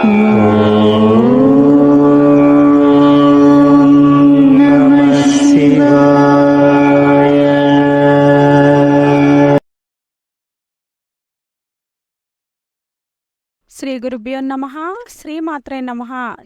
శ్రీ గురుభ్యో నమ శ్రీమాత్రే నమ.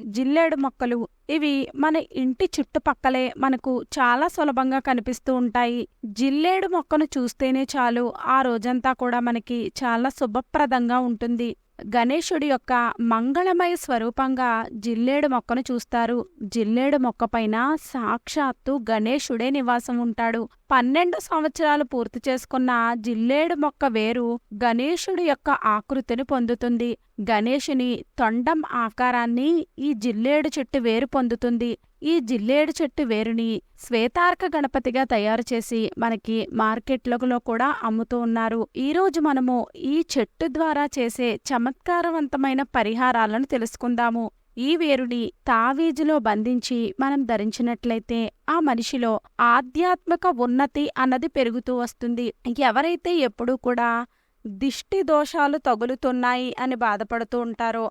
జిల్లేడు మొక్కలు ఇవి మన ఇంటి చుట్టుపక్కలే మనకు చాలా సులభంగా కనిపిస్తూ ఉంటాయి. జిల్లేడు మొక్కను చూస్తేనే చాలు ఆ రోజంతా కూడా మనకి చాలా శుభప్రదంగా ఉంటుంది. గణేశుడి యొక్క మంగళమయ స్వరూపంగా జిల్లేడు మొక్కను చూస్తారు. జిల్లేడు మొక్క పైన సాక్షాత్తు గణేశుడే నివాసం ఉంటాడు. పన్నెండు సంవత్సరాలు పూర్తి చేసుకున్న జిల్లేడు మొక్క వేరు గణేశుడి యొక్క ఆకృతిని పొందుతుంది. గణేశుని తొండం ఆకారాన్ని ఈ జిల్లేడు చెట్టు వేరు పొందుతుంది. ఈ జిల్లేడు చెట్టు వేరుని శ్వేతార్క గణపతిగా తయారు చేసి మనకి మార్కెట్లలో కూడా అమ్ముతూ ఉన్నారు. ఈరోజు మనము ఈ చెట్టు ద్వారా చేసే చమత్కారవంతమైన పరిహారాలను తెలుసుకుందాము. ఈ వేరుని తావీజులో బంధించి మనం ధరించినట్లయితే ఆ మనిషిలో ఆధ్యాత్మిక ఉన్నతి అన్నది పెరుగుతూ వస్తుంది. ఎవరైతే ఎప్పుడూ కూడా దిష్టి దోషాలు తగులుతున్నాయి అని బాధపడుతూ ఉంటారో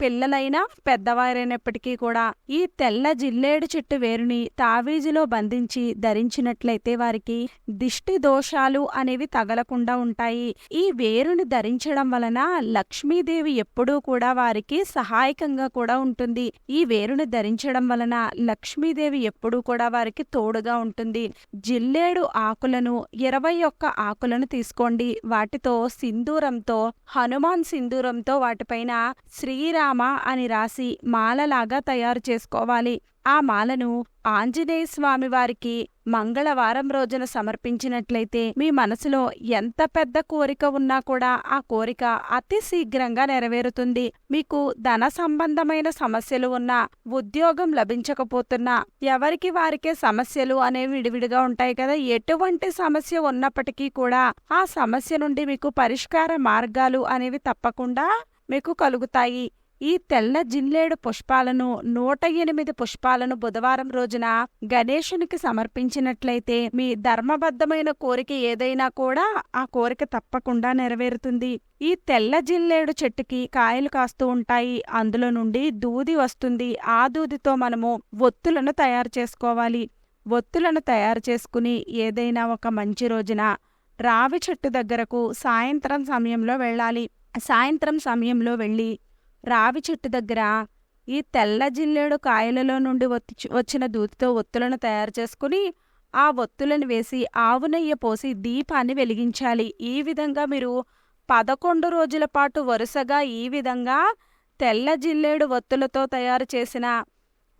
పిల్లలైనా పెద్దవారైనప్పటికీ కూడా ఈ తెల్ల జిల్లేడు చెట్టు వేరుని తావీజులో బంధించి ధరించినట్లయితే వారికి దిష్టి దోషాలు అనేవి తగలకుండా ఉంటాయి. ఈ వేరుని ధరించడం వలన లక్ష్మీదేవి ఎప్పుడూ కూడా వారికి సహాయకంగా కూడా ఉంటుంది. ఈ వేరుని ధరించడం వలన లక్ష్మీదేవి ఎప్పుడూ కూడా వారికి తోడుగా ఉంటుంది. జిల్లేడు ఆకులను ఇరవై ఒక్క ఆకులను తీసుకోండి. వాటితో సింధూరంతో హనుమాన్ సింధూరంతో వాటిపైన శ్రీరామ అని రాసి మాలలాగా తయారు చేసుకోవాలి. ఆ మాలను ఆంజనేయ స్వామివారికి మంగళవారం రోజున సమర్పించినట్లయితే మీ మనసులో ఎంత పెద్ద కోరిక ఉన్నా కూడా ఆ కోరిక అతి శీఘ్రంగా నెరవేరుతుంది. మీకు ధన సంబంధమైన సమస్యలు ఉన్నా ఉద్యోగం లభించకపోతున్నా ఎవరికి వారికే సమస్యలు అనేవి విడివిడిగా ఉంటాయి కదా ఎటువంటి సమస్య ఉన్నప్పటికీ కూడా ఆ సమస్య నుండి మీకు పరిష్కార మార్గాలు అనేవి తప్పకుండా మీకు కలుగుతాయి. ఈ తెల్ల జిల్లేడు పుష్పాలను నూట ఎనిమిది పుష్పాలను బుధవారం రోజున గణేశునికి సమర్పించినట్లయితే మీ ధర్మబద్ధమైన కోరిక ఏదైనా కూడా ఆ కోరిక తప్పకుండా నెరవేరుతుంది. ఈ తెల్ల జిల్లేడు చెట్టుకి కాయలు కాస్తూ ఉంటాయి. అందులో నుండి దూది వస్తుంది. ఆ దూదితో మనము ఒత్తులను తయారు చేసుకోవాలి. ఒత్తులను తయారు చేసుకుని ఏదైనా ఒక మంచి రోజున రావి చెట్టు దగ్గరకు సాయంత్రం సమయంలో వెళ్ళాలి. సాయంత్రం సమయంలో వెళ్ళి రావి చెట్టు దగ్గర ఈ తెల్ల జిల్లేడు కాయలలో నుండి వచ్చిన దూతితో ఒత్తులను తయారు చేసుకుని ఆ ఒత్తులను వేసి ఆవు నెయ్యి పోసి దీపాన్ని వెలిగించాలి. ఈ విధంగా మీరు పదకొండు రోజుల పాటు వరుసగా ఈ విధంగా తెల్ల జిల్లేడు ఒత్తులతో తయారు చేసిన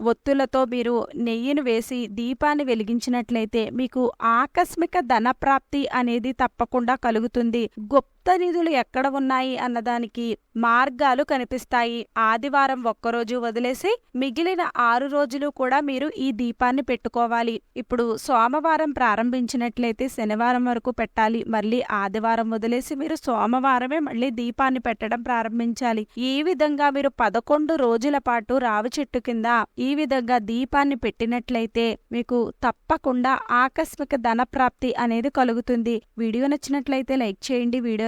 ఒత్తులతో మీరు నెయ్యిని వేసి దీపాన్ని వెలిగించినట్లయితే మీకు ఆకస్మిక ధనప్రాప్తి అనేది తప్పకుండా కలుగుతుంది. గొప్ప గుప్త నిధులు ఎక్కడ ఉన్నాయి అన్నదానికి మార్గాలు కనిపిస్తాయి. ఆదివారం ఒక్కరోజు వదిలేసి మిగిలిన ఆరు రోజులు కూడా మీరు ఈ దీపాన్ని పెట్టుకోవాలి. ఇప్పుడు సోమవారం ప్రారంభించినట్లయితే శనివారం వరకు పెట్టాలి. మళ్ళీ ఆదివారం వదిలేసి మీరు సోమవారమే మళ్ళీ దీపాన్ని పెట్టడం ప్రారంభించాలి. ఈ విధంగా మీరు పదకొండు రోజుల పాటు రావి చెట్టు కింద ఈ విధంగా దీపాన్ని పెట్టినట్లయితే మీకు తప్పకుండా ఆకస్మిక ధన ప్రాప్తి అనేది కలుగుతుంది. వీడియో నచ్చినట్లయితే లైక్ చేయండి. వీడియో